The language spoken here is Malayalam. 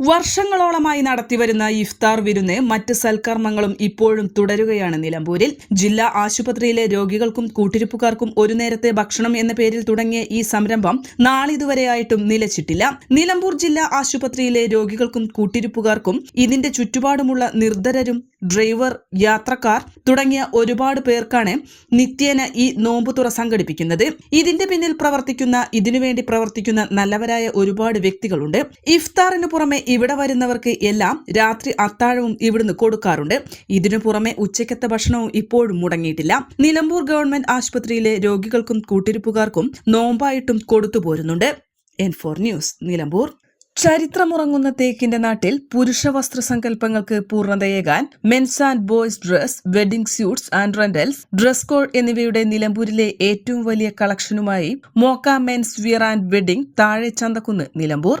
വർഷങ്ങളോളമായി നടത്തിവരുന്ന ഇഫ്താർ വിരുന്ന് മറ്റ് സൽക്കർമ്മങ്ങളും ഇപ്പോഴും തുടരുകയാണ് നിലമ്പൂരിൽ. ജില്ലാ ആശുപത്രിയിലെ രോഗികൾക്കും കൂട്ടിരിപ്പുകാർക്കും ഒരു നേരത്തെ ഭക്ഷണം എന്ന പേരിൽ തുടങ്ങിയ ഈ സംരംഭം നാളിതുവരെയായിട്ടും നിലച്ചിട്ടില്ല. നിലമ്പൂർ ജില്ലാ ആശുപത്രിയിലെ രോഗികൾക്കും കൂട്ടിരിപ്പുകാർക്കും ഇതിന്റെ ചുറ്റുപാടുമുള്ള നിർദ്ധരരും ഡ്രൈവർ യാത്രക്കാർ തുടങ്ങിയ ഒരുപാട് പേർക്കാണ് നിത്യേന ഈ നോമ്പുതുറ സംഘടിപ്പിക്കുന്നത്. ഇതിന്റെ പിന്നിൽ പ്രവർത്തിക്കുന്ന ഇതിനുവേണ്ടി പ്രവർത്തിക്കുന്ന നല്ലവരായ ഒരുപാട് വ്യക്തികളുണ്ട്. ഇഫ്താറിന് പുറമെ ഇവിടെ വരുന്നവർക്ക് എല്ലാം രാത്രി അത്താഴവും ഇവിടുന്ന് കൊടുക്കാറുണ്ട്. ഇതിനു പുറമെ ഉച്ചക്കത്തെ ഭക്ഷണവും ഇപ്പോഴും മുടങ്ങിയിട്ടില്ല. നിലമ്പൂർ ഗവൺമെന്റ് ആശുപത്രിയിലെ രോഗികൾക്കും കൂട്ടിരിപ്പുകാർക്കും നോമ്പായിട്ടും കൊടുത്തു പോരുന്നുണ്ട്. N four news Nilambur. ചരിത്രമുറങ്ങുന്ന തേക്കിന്റെ നാട്ടിൽ പുരുഷ വസ്ത്ര സങ്കല്പങ്ങൾക്ക് പൂർണതയേകാൻ mens and boys dress wedding suits and rentals dress code എന്നിവയുടെ നിലമ്പൂരിലെ ഏറ്റവും വലിയ കളക്ഷനുമായി മോക്ക മെൻസ് വിയർ ആൻഡ് വെഡിംഗ് താഴെ ചന്തക്കുന്ന് നിലമ്പൂർ.